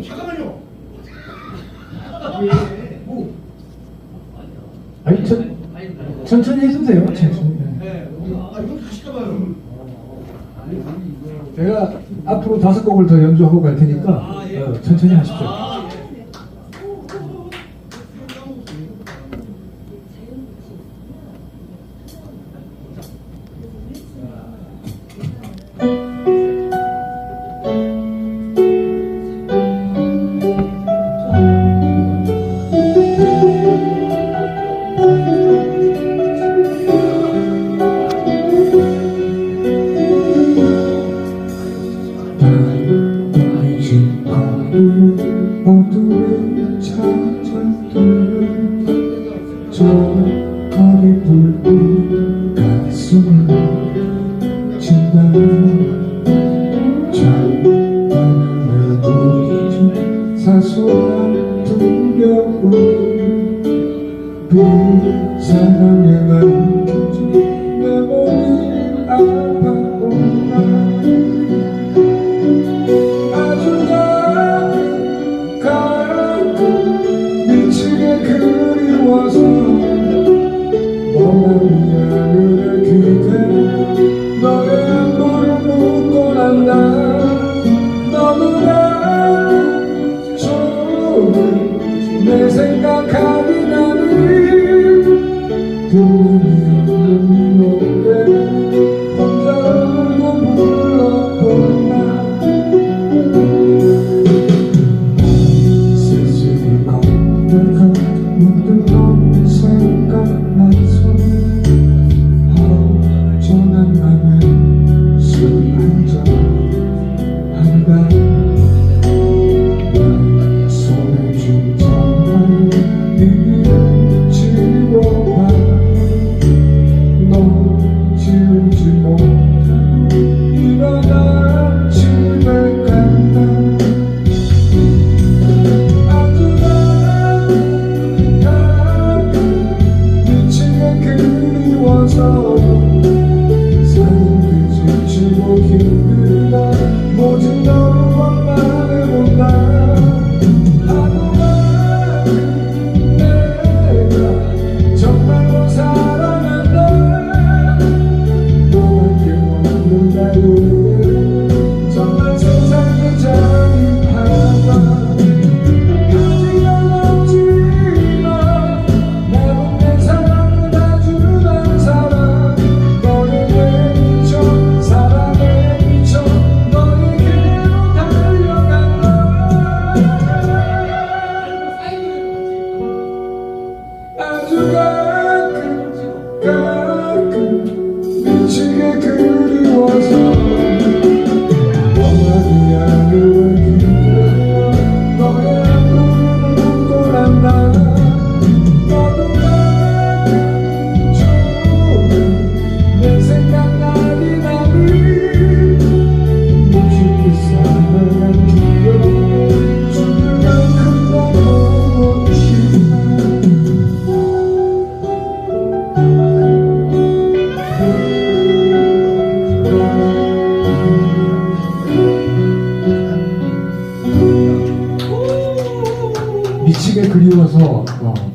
아니 잠깐만요. 왜? 뭐? 아니 천, 천천히 해주세요. 네. 네. 아 이거 다시 가봐요. 제가 앞으로 다섯 곡을 더 연주하고 갈 테니까 아, 예. 어, 천천히 하십시오. 아, 저녁하게 불빛 가슴에 진다 잠깐이라도 잊은 사소한 두려움 비사랑의 날 내 생각하니 나는 Oh. 지식에 그리워서 어,